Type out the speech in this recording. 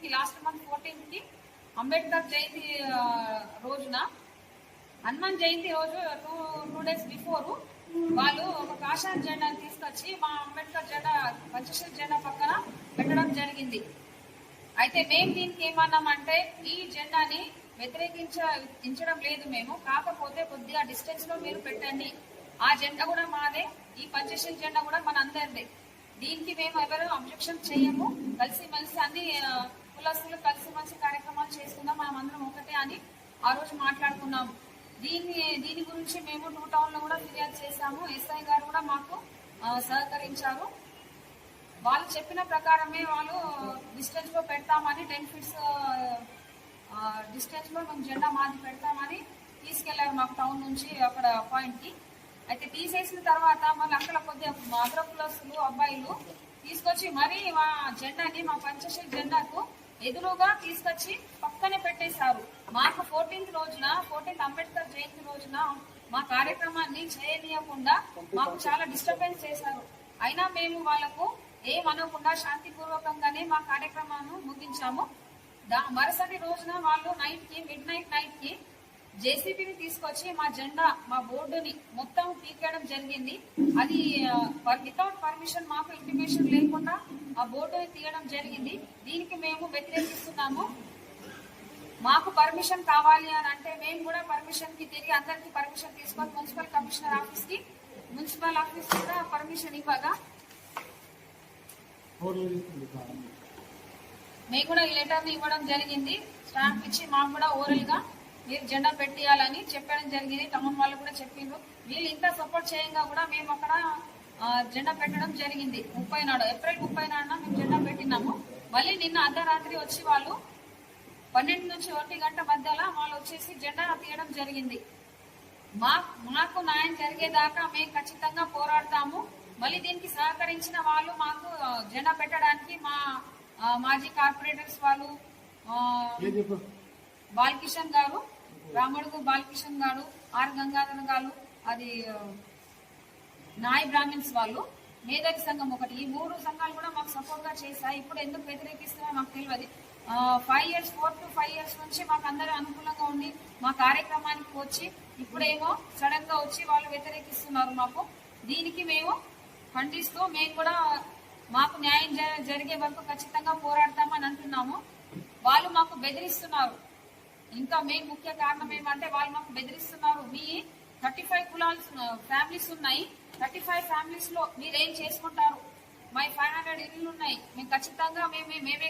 కి last month ఫోర్టీన్త్కి అంబేద్కర్ జయంతి రోజున. హనుమాన్ జయంతి రోజు టూ టూ డేస్ బిఫోర్ వాళ్ళు ఒక కాషాయ జెండాని తీసుకొచ్చి మా అంబేద్కర్ జెండా పంచశీల జెండా పక్కన పెట్టడం జరిగింది. అయితే మేము దీనికి ఏమన్నామంటే ఈ జెండాని వ్యతిరేకించడం లేదు మేము. కాకపోతే కొద్దిగా డిస్టెన్స్లో మీరు పెట్టండి. ఆ జెండా కూడా మాదే. ఈ పంచశీల జెండా కూడా మన అందరిదే. దీనికి మేము ఎవరు అబ్జెక్షన్ చేయము. కలిసి మెలిసి అన్ని కులస్తులు కలిసి మంచి కార్యక్రమాలు చేసుకుందాం మనం అందరం ఒకటే అని ఆ రోజు మాట్లాడుకున్నాం దీన్ని దీని గురించి మేము టూ టౌన్లో కూడా ఫిర్యాదు చేశాము. ఎస్ఐ గారు కూడా మాకు సహకరించారు. వాళ్ళు చెప్పిన ప్రకారమే వాళ్ళు డిస్టెన్స్లో పెడతామని టెన్ ఫీట్స్ డిస్టెన్స్లో మేము జెండా మాది పెడతామని తీసుకెళ్ళారు మాకు టౌన్ నుంచి అక్కడ పాయింట్కి అయితే తీసేసిన తర్వాత మళ్ళీ అక్కడ కొద్దిగా అగ్ర కులస్తులు అబ్బాయిలు తీసుకొచ్చి మరీ మా జెండాని మా పంచశీల జెండాకు ఎదురుగా తీసుకొచ్చి పక్కనే పెట్టేశారు. మాకు ఫోర్టీన్త్ రోజున ఫోర్టీన్త్ అంబేద్కర్ జయంతి రోజున మా కార్యక్రమాన్ని చేయనీయకుండా మాకు చాలా డిస్టర్బెన్స్ చేశారు. అయినా మేము వాళ్ళకు ఏమనకుండా శాంతిపూర్వకంగానే మా కార్యక్రమాన్ని ముగించాము. దా మరుసటి రోజున వాళ్ళు నైట్కి మిడ్కి జేసీబీని తీసుకొచ్చి మా జెండా మా బోర్డుని మొత్తం పీకేయడం జరిగింది. అది వితౌట్ పర్మిషన్ మాకు ఇంటిమేషన్ లేకుండా ఆ బోర్డుని తీయడం జరిగింది. దీనికి మేము వ్యతిరేకిస్తున్నాము. మాకు పర్మిషన్ కావాలి అని అంటే మేము కూడా పర్మిషన్కి తిరిగి అందరికి పర్మిషన్ తీసుకొని మున్సిపల్ కమిషనర్ ఆఫీస్కి మున్సిపల్ ఆఫీస్ కూడా పర్మిషన్ ఇవ్వగా మేము కూడా ఈ లెటర్ని ఇవ్వడం జరిగింది. స్టాంప్ ఇచ్చి మాకు కూడా ఓరల్గా మీరు జెండా పెట్టియాలని చెప్పడం జరిగింది. టౌన్ వాళ్ళు కూడా చెప్పిండ్రు. వీళ్ళు ఇంత సపోర్ట్ చేయంగా కూడా మేము అక్కడ జెండా పెట్టడం జరిగింది. ముప్పై నాడు ఏప్రిల్ ముప్పై నాడున మేము జెండా పెట్టినాము. మళ్ళీ నిన్న అర్ధరాత్రి వచ్చి వాళ్ళు పన్నెండు నుంచి ఒంటి గంట మధ్యలో వాళ్ళు వచ్చేసి జెండా తీయడం జరిగింది. మా మాకు న్యాయం జరిగేదాకా మేము ఖచ్చితంగా పోరాడతాము. మళ్ళీ దీనికి సహకరించిన వాళ్ళు మాకు జెండా పెట్టడానికి మా మాజీ కార్పొరేటర్స్ వాళ్ళు బాలకిషన్ గారు రామడుగు బాలకిషన్ గారు ఆర్ గంగాధర్ గారు అది నాయ్ బ్రాహ్మిన్స్ వాళ్ళు మేధావి సంఘం ఒకటి. ఈ మూడు సంఘాలు కూడా మాకు సపోర్ట్గా చేశాయి. ఇప్పుడు ఎందుకు వ్యతిరేకిస్తున్నారో మాకు తెలియదు. Five years four to five years నుంచి మాకు అందరూ అనుకూలంగా ఉండి మా కార్యక్రమానికి వచ్చి ఇప్పుడేమో సడన్గా వచ్చి వాళ్ళు వ్యతిరేకిస్తున్నారు మాకు. దీనికి మేము ఖండిస్తూ మేము కూడా మాకు న్యాయం జ- జరిగే వరకు ఖచ్చితంగా పోరాడతామని అంటున్నాము. వాళ్ళు మాకు బెదిరిస్తున్నారు. ఇంకా మెయిన్ ముఖ్య కారణం ఏమంటే వాళ్ళు మాకు బెదిరిస్తున్నారు. మీ థర్టీ ఫైవ్ కులాల్స్ ఫ్యామిలీస్ ఉన్నాయి. థర్టీ ఫైవ్ ఫ్యామిలీస్లో మీరేం చేసుకుంటారు? మై ఫైవ్ హండ్రెడ్ ఇల్లు ఉన్నాయి. మేము ఖచ్చితంగా మేమే మేమే